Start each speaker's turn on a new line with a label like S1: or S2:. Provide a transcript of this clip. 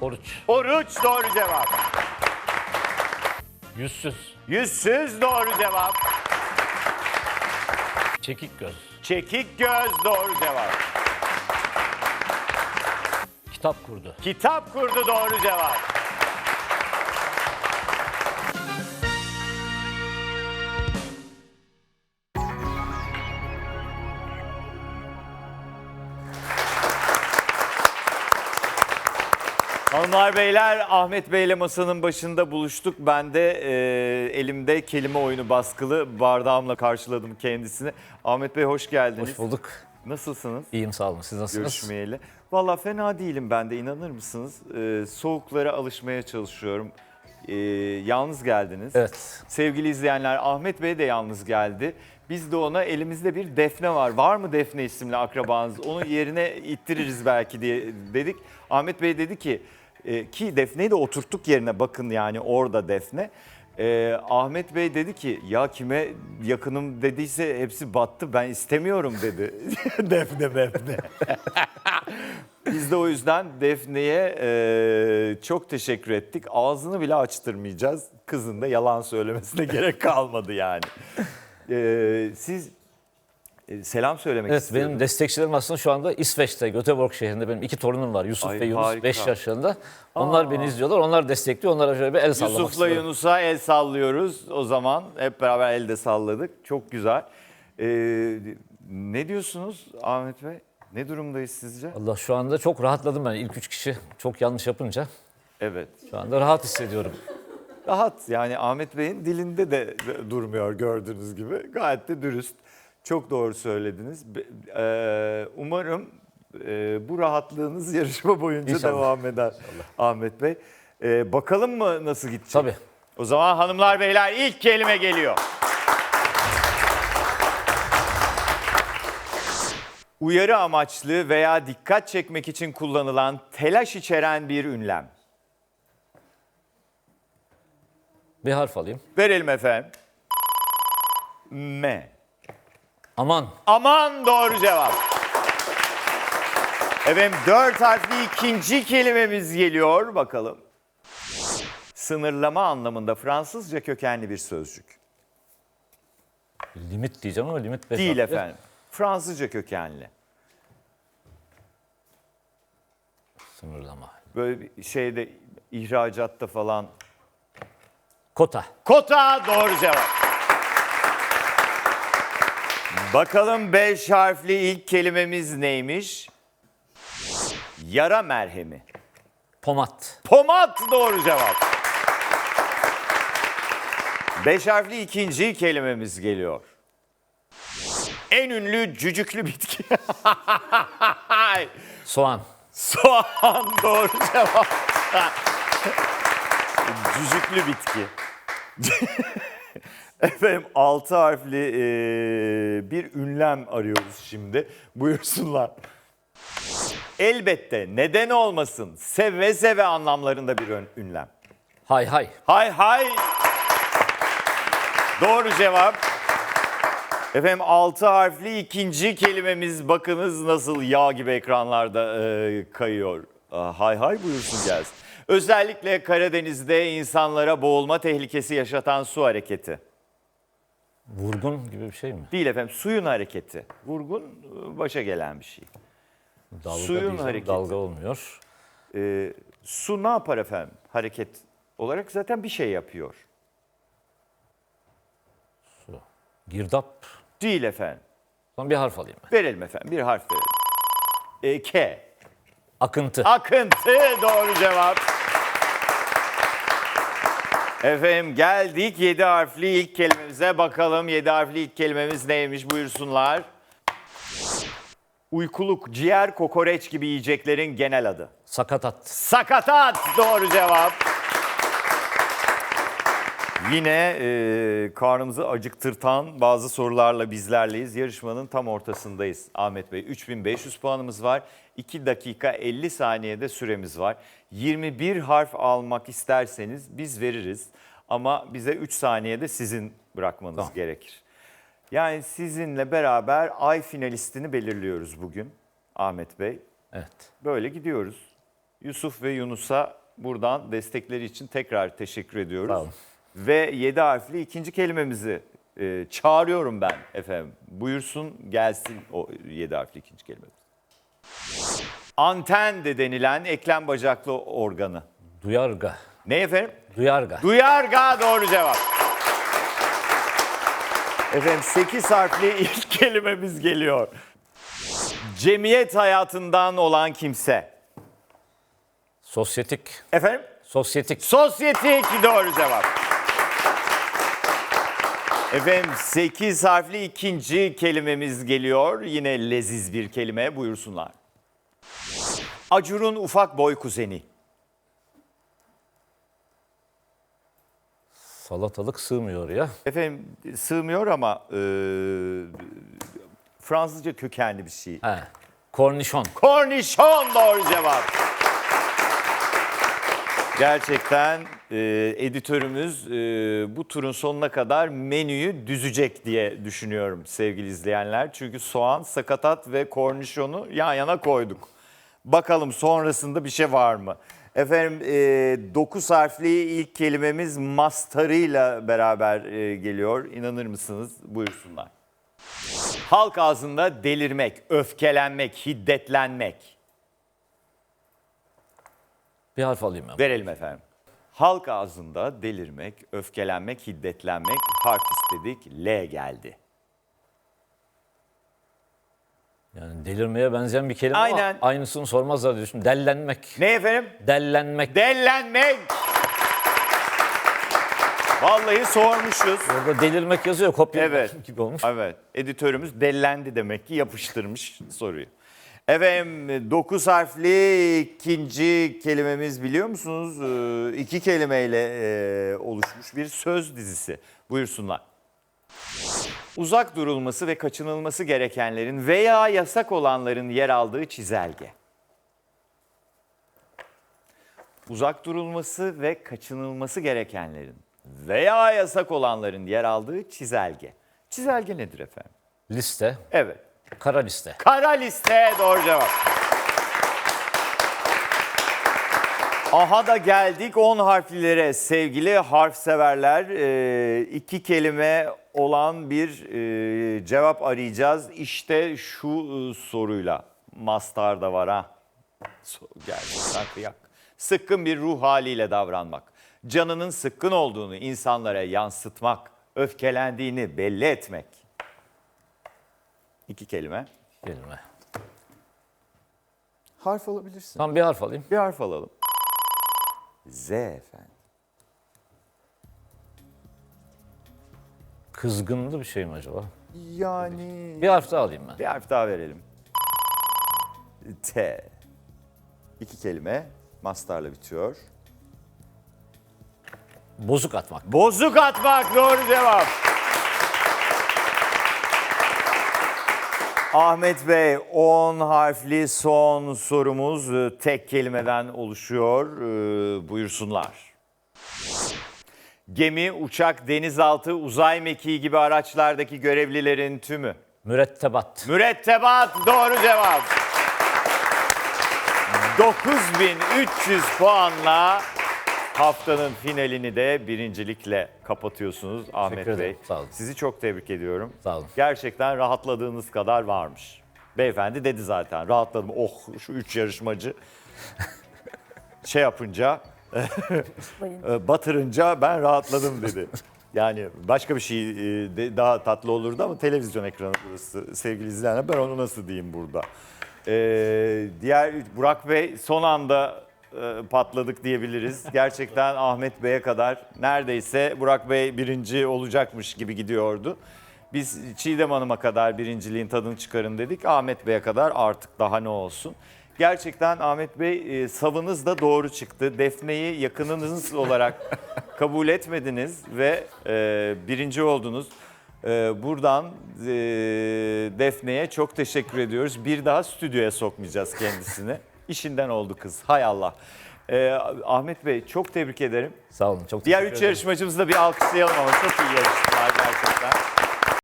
S1: Oruç.
S2: Oruç doğru cevap.
S1: Yüzsüz.
S2: Yüzsüz doğru cevap.
S1: Çekik göz.
S2: Çekik göz doğru cevap.
S1: Kitap kurdu.
S2: Kitap kurdu doğru cevap. Hanımlar beyler Ahmet Bey'le masanın başında buluştuk. Ben de e, elimde kelime oyunu baskılı bardağımla karşıladım kendisini. Ahmet Bey hoş geldiniz.
S1: Hoş bulduk.
S2: Nasılsınız?
S1: İyiyim sağ olun. Siz nasılsınız?
S2: görüşmeyeli. Valla fena değilim ben de inanır mısınız? Ee, soğuklara alışmaya çalışıyorum. Ee, yalnız geldiniz.
S1: Evet.
S2: Sevgili izleyenler Ahmet Bey de yalnız geldi. Biz de ona elimizde bir Defne var. Var mı Defne isimli akrabanız? Onu yerine ittiririz belki diye dedik. Ahmet Bey dedi ki e, ki Defne'yi de oturttuk yerine bakın yani orada Defne. Ee, Ahmet Bey dedi ki ya kime yakınım dediyse hepsi battı ben istemiyorum dedi. Defne Defne. Biz de o yüzden Defne'ye e, çok teşekkür ettik. Ağzını bile açtırmayacağız. Kızın da yalan söylemesine gerek kalmadı yani. E, siz e, selam söylemek
S1: Evet
S2: istiyorum.
S1: benim destekçilerim aslında şu anda İsveç'te, Göteborg şehrinde benim iki torunum var. Yusuf
S2: Ay,
S1: ve Yunus
S2: harika.
S1: 5 yaşlarında. Onlar beni izliyorlar. Onlar destekliyor. Onlara şöyle bir el sallamak
S2: Yusuf'la. Yunus'a el sallıyoruz o zaman. Hep beraber elde salladık. Çok güzel. E, ne diyorsunuz Ahmet Bey? Ne durumdayız sizce?
S1: Allah şu anda çok rahatladım ben ilk üç kişi çok yanlış yapınca.
S2: Evet.
S1: Şu anda rahat hissediyorum.
S2: Rahat yani Ahmet Bey'in dilinde de durmuyor gördüğünüz gibi. Gayet de dürüst. Çok doğru söylediniz. Eee, Umarım eee, bu rahatlığınız yarışma boyunca
S1: İnşallah.
S2: devam eder Ahmet Bey. Eee, bakalım mı nasıl gidecek?
S1: Tabii.
S2: O zaman hanımlar beyler ilk kelime geliyor. Uyarı amaçlı veya dikkat çekmek için kullanılan telaş içeren bir ünlem.
S1: Bir harf alayım.
S2: Verelim efendim. M.
S1: Aman.
S2: Aman doğru cevap. Efendim dört harfli ikinci kelimemiz geliyor. Bakalım. Sınırlama anlamında Fransızca kökenli bir sözcük.
S1: Limit diyeceğim ama limit beş
S2: Değil
S1: harfli.
S2: efendim. Fransızca kökenli.
S1: Sınırlama.
S2: Böyle bir şeyde ihracatta falan.
S1: Kota.
S2: Kota doğru cevap. Bakalım beş harfli ilk kelimemiz neymiş? Yara merhemi.
S1: Pomat.
S2: Pomat doğru cevap. Beş harfli ikinci kelimemiz geliyor. En ünlü cücüklü bitki.
S1: Soğan.
S2: Soğan doğru cevap. cücüklü bitki. Efendim altı harfli eee, bir ünlem arıyoruz şimdi. Buyursunlar. Elbette neden olmasın seve seve anlamlarında bir ön- ünlem.
S1: Hay hay.
S2: Hay hay. Doğru cevap. Efendim altı harfli ikinci kelimemiz bakınız nasıl yağ gibi ekranlarda e, kayıyor. Aa, hay hay buyursun gelsin. Özellikle Karadeniz'de insanlara boğulma tehlikesi yaşatan su hareketi.
S1: Vurgun gibi bir şey mi?
S2: Değil efendim suyun hareketi. Vurgun e, başa gelen bir şey.
S1: Dalga
S2: Suyun
S1: diyeceğim,
S2: hareketi.
S1: Dalga olmuyor.
S2: E, su ne yapar efendim hareket olarak zaten bir şey yapıyor.
S1: Su. Girdap.
S2: Değil efendim.
S1: Son bir harf alayım.
S2: Verelim efendim bir harf verelim. E, K.
S1: Akıntı.
S2: Akıntı doğru cevap. Efendim geldik 7 harfli ilk kelimemize. Bakalım 7 harfli ilk kelimemiz neymiş buyursunlar. Uykuluk, ciğer, kokoreç gibi yiyeceklerin genel adı.
S1: Sakatat.
S2: Sakatat doğru cevap. Yine e, karnımızı acıktırtan bazı sorularla bizlerleyiz. Yarışmanın tam ortasındayız Ahmet Bey. 3500 puanımız var. 2 dakika 50 saniyede süremiz var. 21 harf almak isterseniz biz veririz. Ama bize 3 saniyede sizin bırakmanız
S1: Tamam.
S2: gerekir. Yani sizinle beraber ay finalistini belirliyoruz bugün Ahmet Bey.
S1: Evet.
S2: Böyle gidiyoruz. Yusuf ve Yunus'a buradan destekleri için tekrar teşekkür ediyoruz.
S1: Sağ olun.
S2: Ve 7 harfli ikinci kelimemizi e, çağırıyorum ben efendim. Buyursun gelsin o 7 harfli ikinci kelimemiz. Anten de denilen eklem bacaklı organı.
S1: Duyarga.
S2: Ne efendim?
S1: Duyarga.
S2: Duyarga doğru cevap. Efendim 8 harfli ilk kelimemiz geliyor. Cemiyet hayatından olan kimse.
S1: Sosyetik.
S2: Efendim?
S1: Sosyetik.
S2: Sosyetik doğru cevap. Efendim 8 harfli ikinci kelimemiz geliyor. Yine leziz bir kelime buyursunlar. Acur'un ufak boy kuzeni.
S1: Salatalık sığmıyor ya.
S2: Efendim sığmıyor ama e, Fransızca kökenli bir şey.
S1: He. Kornişon.
S2: Kornişon doğru cevap. Gerçekten e, editörümüz e, bu turun sonuna kadar menüyü düzecek diye düşünüyorum sevgili izleyenler. Çünkü soğan, sakatat ve kornişonu yan yana koyduk. Bakalım sonrasında bir şey var mı? Efendim 9 harfli ilk kelimemiz mastarıyla beraber e, geliyor. İnanır mısınız? Buyursunlar. Halk ağzında delirmek, öfkelenmek, hiddetlenmek.
S1: Bir harf alayım ben.
S2: Verelim efendim. Halk ağzında delirmek, öfkelenmek, hiddetlenmek harf istedik. L geldi.
S1: Yani delirmeye benzeyen bir kelime
S2: Aynen.
S1: ama aynısını sormazlar diye düşündüm. Dellenmek.
S2: Ne efendim?
S1: Dellenmek.
S2: Dellenmek. Vallahi sormuşuz.
S1: Orada delirmek yazıyor. Kopya
S2: Evet.
S1: gibi olmuş.
S2: Evet. Editörümüz dellendi demek ki yapıştırmış soruyu. Efendim 9 harfli ikinci kelimemiz biliyor musunuz? Ee, iki kelimeyle e, oluşmuş bir söz dizisi. Buyursunlar. Uzak durulması ve kaçınılması gerekenlerin veya yasak olanların yer aldığı çizelge. Uzak durulması ve kaçınılması gerekenlerin veya yasak olanların yer aldığı çizelge. Çizelge nedir efendim?
S1: Liste.
S2: Evet.
S1: Kara liste.
S2: Kara liste doğru cevap. Aha da geldik 10 harflilere sevgili harf severler. Ee, iki kelime olan bir e, cevap arayacağız. İşte şu e, soruyla. Mastar da var ha. So- Gerçekten kıyak. Sıkkın bir ruh haliyle davranmak. Canının sıkkın olduğunu insanlara yansıtmak. Öfkelendiğini belli etmek. İki kelime.
S1: Kelime.
S2: Harf alabilirsin.
S1: Tam bir harf alayım.
S2: Bir harf alalım. Z efendim.
S1: Kızgınlı bir şey mi acaba?
S2: Yani
S1: Bir harf daha alayım ben.
S2: bir harf daha verelim. T. İki kelime. Mastarla bitiyor.
S1: Bozuk atmak.
S2: Bozuk atmak doğru cevap. Ahmet Bey 10 harfli son sorumuz e, tek kelimeden oluşuyor. E, Buyursunlar. Gemi, uçak, denizaltı, uzay mekiği gibi araçlardaki görevlilerin tümü.
S1: Mürettebat.
S2: Mürettebat doğru cevap. 9300 puanla haftanın finalini de birincilikle kapatıyorsunuz Ahmet Bey.
S1: ederim, sağ olun.
S2: Sizi çok tebrik ediyorum.
S1: Sağ olun.
S2: Gerçekten rahatladığınız kadar varmış. Beyefendi dedi zaten rahatladım. Oh şu üç yarışmacı şey yapınca e, batırınca ben rahatladım dedi. Yani başka bir şey e, de daha tatlı olurdu ama televizyon ekranı burası sevgili izleyenler. Ben onu nasıl diyeyim burada. Ee, diğer Burak Bey son anda e, patladık diyebiliriz. Gerçekten Ahmet Bey'e kadar neredeyse Burak Bey birinci olacakmış gibi gidiyordu. Biz Çiğdem Hanım'a kadar birinciliğin tadını çıkarın dedik. Ahmet Bey'e kadar artık daha ne olsun. Gerçekten Ahmet Bey e, savınız da doğru çıktı. Defne'yi yakınınız olarak kabul etmediniz ve e, birinci oldunuz. E, buradan e, Defne'ye çok teşekkür ediyoruz. Bir daha stüdyoya sokmayacağız kendisini. İşinden oldu kız. Hay Allah. E, Ahmet Bey çok tebrik ederim.
S1: Sağ olun. Çok
S2: Diğer
S1: teşekkür
S2: üç
S1: ederim.
S2: yarışmacımızı da bir alkışlayalım ama çok iyi yarıştı.